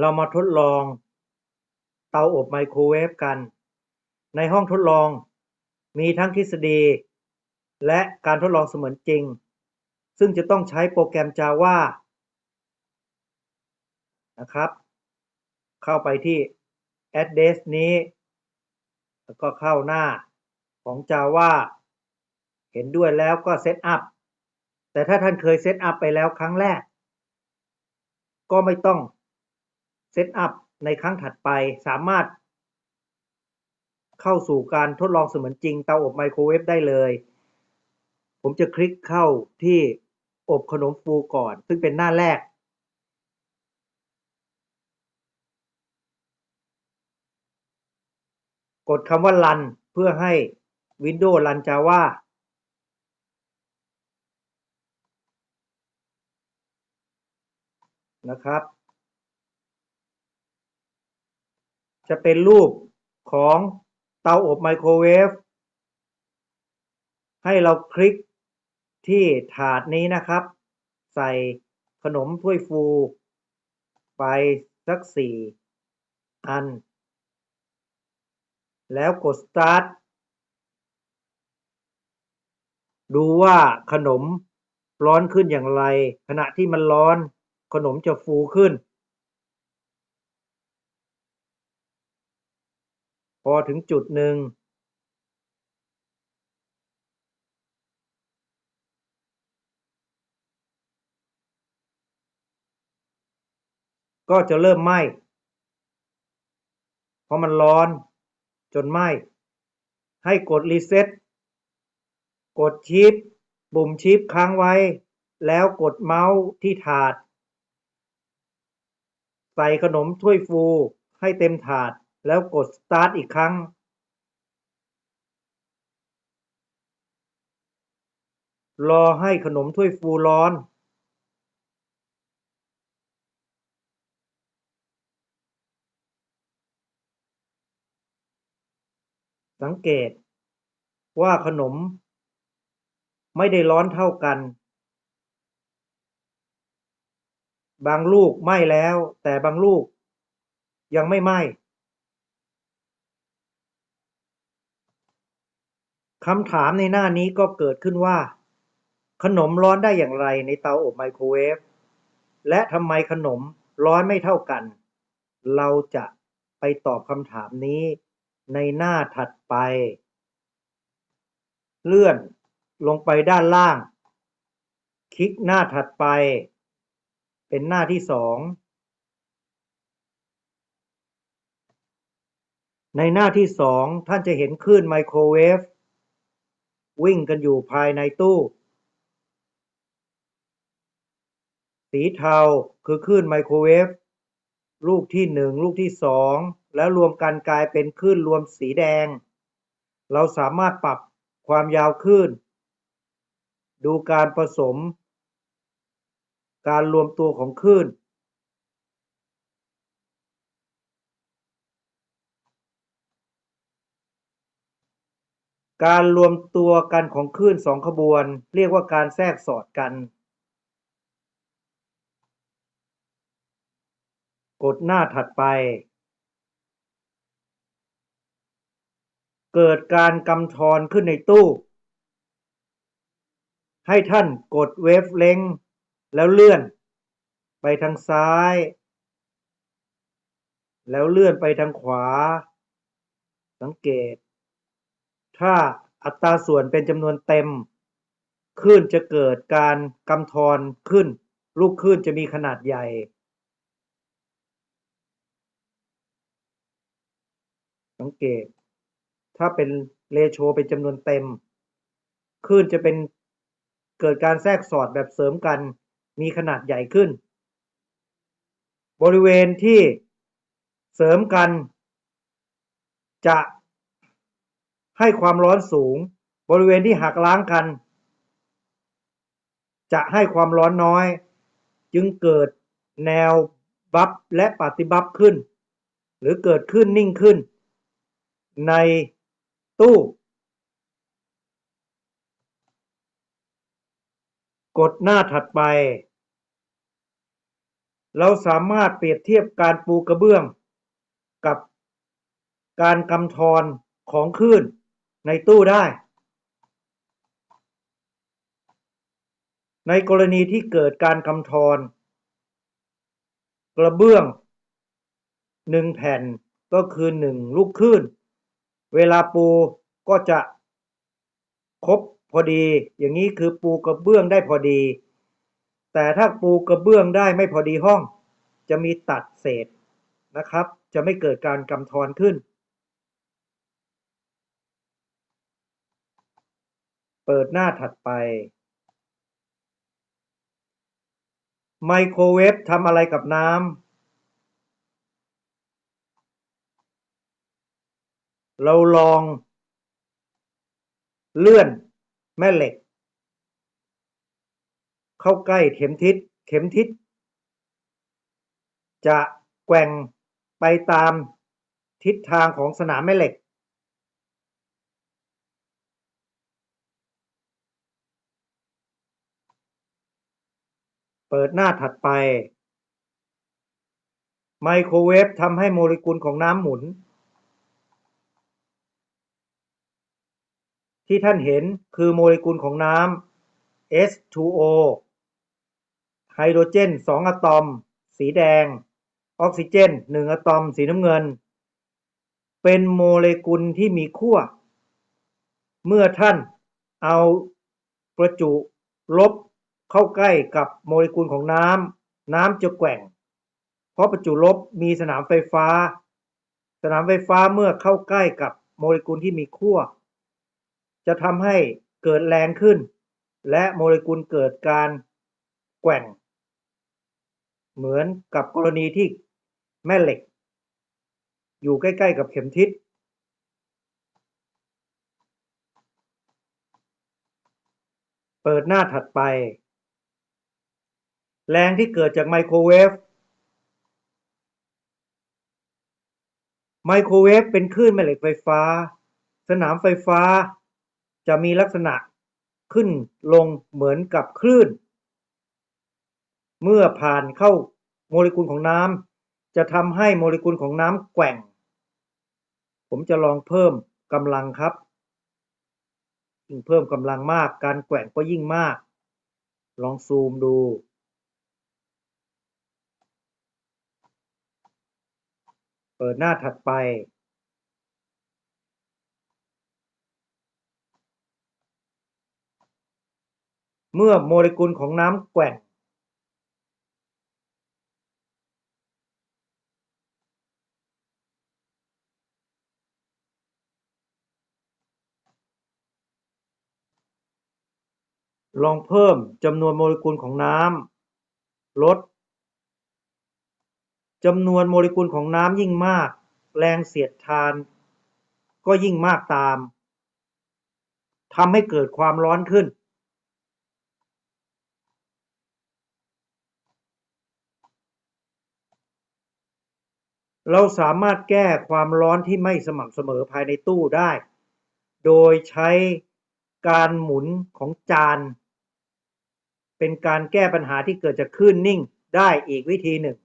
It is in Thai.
เรามาทดลองเตาอบไมโครเวฟกัน ในห้องทดลองมีทั้งทฤษฎี และการทดลองเสมือนจริง ซึ่งจะต้องใช้โปรแกรม Java นะครับ เข้าไปที่ address นี้ แล้วก็เข้าหน้าของ Java เห็นด้วยแล้วก็ Set up แต่ถ้าท่านเคย Set up ไปแล้วครั้งแรก ก็ไม่ต้อง Set up ในครั้งถัดไปสามารถ เข้าสู่การทดลองเสมือนจริงเตาอบไมโครเวฟได้เลย ผมจะคลิกเข้าที่อบขนมฟูก่อน ซึ่งเป็นหน้าแรก กดคำว่า Run เพื่อให้ Windows Run Java นะครับ จะเป็นรูปของเตาอบไมโครเวฟให้เราคลิกที่ถาดนี้นะครับ ใส่ขนมถ้วยฟู ไปสักสี่อัน แล้วกด start ดูว่าขนมร้อนขึ้นอย่างไร ขณะที่มันร้อนขนมจะฟูขึ้น พอถึงจุดหนึ่งก็จะเริ่มไหม้ เพราะมันร้อนจนไหม้ ให้กดรีเซ็ต กดชิป ปุ่มชิปค้างไว้ แล้วกดเมาส์ที่ถาด ใส่ขนมถ้วยฟูให้เต็มถาด แล้วกดสตาร์ทอีกครั้ง รอให้ขนมถ้วยฟูร้อน สังเกตว่าขนมไม่ได้ร้อนเท่ากัน บางลูกไหม้แล้ว แต่บางลูกยังไม่ไหม้ คำถามในหน้านี้ก็เกิดขึ้นว่า ขนมร้อนได้อย่างไรในเตาอบไมโครเวฟ และทำไมขนมร้อนไม่เท่ากัน เราจะไปตอบคำถามนี้ในหน้าถัดไป เลื่อนลงไปด้านล่าง คลิกหน้าถัดไป เป็นหน้าที่สองในหน้าที่สองท่านจะเห็นคลื่นไมโครเวฟ วิ่งกันอยู่ภายในตู้ สีเทาคือคลื่นไมโครเวฟลูกที่หนึ่งลูกที่สองแล้วรวมกันกลายเป็นคลื่นรวมสีแดง เราสามารถปรับความยาวคลื่น ดูการผสม การรวมตัวของคลื่น การรวมตัวกันของคลื่นสองขบวน เรียกว่าการแทรกสอดกัน กดหน้าถัดไป เกิดการกำทรขึ้นในตู้ ให้ท่านกดเวฟเล็งแล้วเลื่อน ไปทางซ้าย แล้วเลื่อนไปทางขวา สังเกต ถ้าอัตราส่วนเป็นจำนวนเต็มคลื่นจะเกิดการกำทรขึ้น ลูกคลื่นจะมีขนาดใหญ่ สังเกต ถ้าเป็นเรโชเป็นจำนวนเต็มคลื่นจะเป็นเกิดการแทรกสอดแบบเสริมกัน มีขนาดใหญ่ขึ้น บริเวณที่เสริมกัน จะ ให้ความร้อนสูง บริเวณที่หักล้างกัน จะให้ความร้อนน้อย จึงเกิดแนวบัฟและปฏิบัฟขึ้น หรือเกิดขึ้นนิ่งขึ้น ในตู้ กดหน้าถัดไป เราสามารถเปรียบเทียบการปูกระเบื้อง กับการกำทรของคลื่น ในตู้ได้ ในกรณีที่เกิดการกำทร กระเบื้องหนึ่งแผ่นก็คือหนึ่งลูกคลื่นเวลาปูก็จะครบพอดี อย่างนี้คือปูกระเบื้องได้พอดี แต่ถ้าปูกระเบื้องได้ไม่พอดีห้อง จะมีตัดเศษนะครับ จะไม่เกิดการกำทรขึ้น เปิดหน้าถัดไป ไมโครเวฟทำอะไรกับน้ำ เราลอง เลื่อนแม่เหล็ก เข้าใกล้เข็มทิศ เข็มทิศ จะแกว่งไปตามทิศทางของสนามแม่เหล็ก เปิดหน้าถัดไป ไมโครเวฟทำให้โมเลกุลของน้ำหมุน ที่ท่านเห็นคือโมเลกุลของน้ำ H2O ไฮโดรเจน 2 อะตอม สีแดง ออกซิเจน 1 อะตอม สีน้ำเงิน เป็นโมเลกุลที่มีขั้ว เมื่อท่านเอาประจุลบ เข้าใกล้กับโมเลกุลของน้ำน้ำจะแกว่ง เพราะประจุลบมีสนามไฟฟ้า สนามไฟฟ้าเมื่อเข้าใกล้กับโมเลกุลที่มีขั้วจะทำให้เกิดแรงขึ้น และโมเลกุลเกิดการแกว่ง เหมือนกับกรณีที่แม่เหล็ก อยู่ใกล้ ๆ กับเข็มทิศเปิดหน้าถัดไป แรงที่เกิดจากไมโครเวฟไมโครเวฟเป็นคลื่นแม่เหล็กไฟฟ้า สนามไฟฟ้า จะมีลักษณะขึ้นลงเหมือนกับคลื่น เมื่อผ่านเข้าโมเลกุลของน้ำจะทำให้โมเลกุลของน้ำแกว่ง ผมจะลองเพิ่มกำลังครับยิ่งเพิ่มกำลังมากการแกว่งก็ยิ่งมาก ลองซูมดู เปิดหน้าถัดไปเมื่อโมเลกุลของน้ำแกว่ง ลองเพิ่มจำนวนโมเลกุลของน้ำลด จำนวนโมเลกุลของน้ำยิ่งมาก แรงเสียดทานก็ยิ่งมากตามทำให้เกิดความร้อนขึ้น เราสามารถแก้ความร้อนที่ไม่สม่ำเสมอภายในตู้ได้ โดยใช้การหมุนของจาน เป็นการแก้ปัญหาที่เกิดจากคลื่นนิ่งได้อีกวิธีหนึ่ง